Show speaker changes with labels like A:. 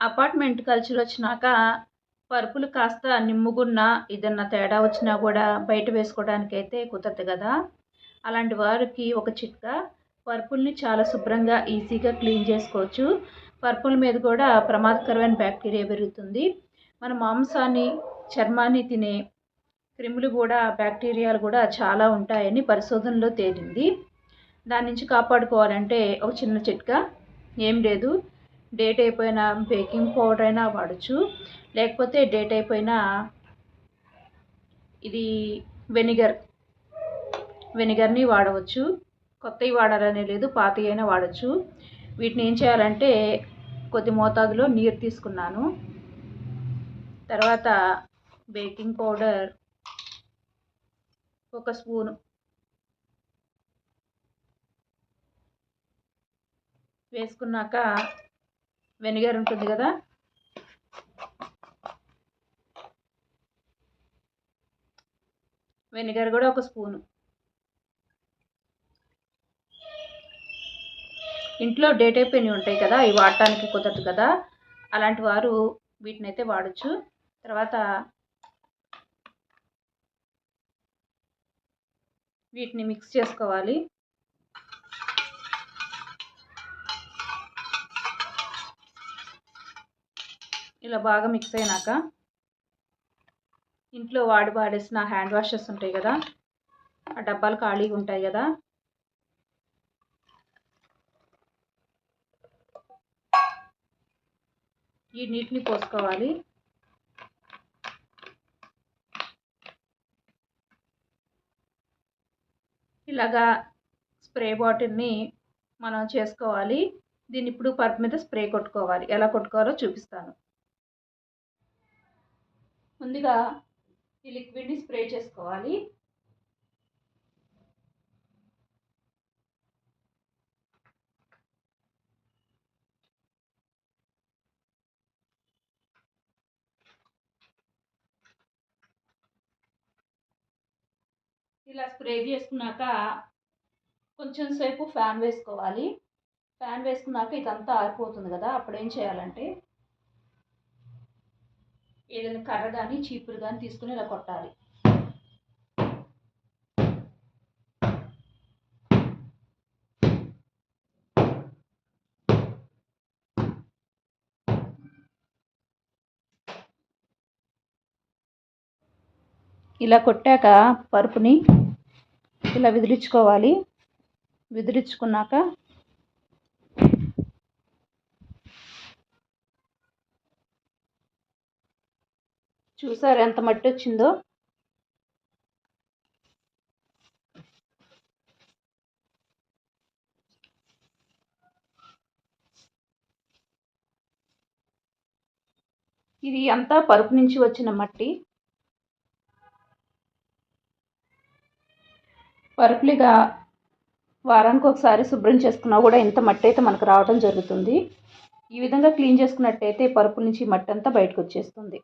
A: Apartment culture వచ్చినాక పరుపులు కాస్త నిమ్ముగున్నా ఏదన్నా తేడా వచ్చినా కూడా బయట వేసుకోవడానికి అయితే కుదరదు కదా. అలాంటి వారికి ఒక చిట్కా పరుపుల్ని చాలా శుభ్రంగా ఈజీగా క్లీన్ చేసుకోవచ్చు. పరుపుల మీద కూడా ప్రమాదకరమైన బ్యాక్టీరియా పెరుగుతుంది. మన మాంసాన్ని చర్మాన్ని తినే క్రిములు కూడా బ్యాక్టీరియాలు కూడా చాలా ఉంటాయని పరిశోధనలో తేలింది. దాని నుంచి కాపాడుకోవాలంటే ఒక చిన్న చిట్కా. ఏం లేదు. డేట్ అయిపోయిన బేకింగ్ పౌడర్ అయినా వాడచ్చు. లేకపోతే డేట్ అయిపోయిన ఇది వెనిగర్. వెనిగర్ని వాడవచ్చు. కొత్తవి వాడాలనే లేదు పాతవి అయినా వాడచ్చు. వీటిని ఏం చేయాలంటే కొద్ది మోతాదులో నీరు తీసుకున్నాను. తర్వాత బేకింగ్ పౌడర్ ఒక స్పూను. వేసుకున్నాక వెనిగర్ ఉంటుంది కదా? వెనిగర్ కూడా ఒక స్పూను. ఇంట్లో డేట్ అయిపోయినవి ఉంటాయి కదా ఇవి వాడటానికి కుదరదు కదా. అలాంటి వారు వీటిని అయితే వాడచ్చు. తర్వాత వీటిని మిక్స్ చేసుకోవాలి. ఇలా బాగా మిక్స్ అయినాక ఇంట్లో వాడి వాడేసిన హ్యాండ్ వాషెస్ ఉంటాయి కదా ఆ డబ్బాలు ఖాళీగా ఉంటాయి కదా. ఈ నీటిని పోసుకోవాలి. ఇలాగా స్ప్రే బాటిల్ని మనం చేసుకోవాలి. దీన్ని ఇప్పుడు పరుపు మీద స్ప్రే కొట్టుకోవాలి. ఎలా కొట్టుకోవాలో చూపిస్తాను. ముందుగా ఈ లిక్విడ్ని స్ప్రే చేసుకోవాలి. ఇలా స్ప్రే చేసుకున్నాక కొంచెం సేపు ఫ్యాన్ వేసుకోవాలి. ఫ్యాన్ వేసుకున్నాక ఇదంతా ఆరిపోతుంది కదా అప్పుడు ఏం చేయాలంటే ఏదైనా కర్ర కానీ చీపురు కానీ తీసుకుని ఇలా కొట్టాలి. ఇలా కొట్టాక పరుపుని ఇలా విదిలించుకోవాలి. విదిలించుకున్నాక చూసారు ఎంత మట్టి వచ్చిందో. ఇది అంతా పరుపు నుంచి వచ్చిన మట్టి. పరుపులుగా వారానికి ఒకసారి శుభ్రం చేసుకున్నా కూడా ఇంత మట్టి అయితే మనకు రావడం జరుగుతుంది. ఈ విధంగా క్లీన్ చేసుకున్నట్టయితే పరుపు నుంచి మట్టి అంతా బయటకు వచ్చేస్తుంది.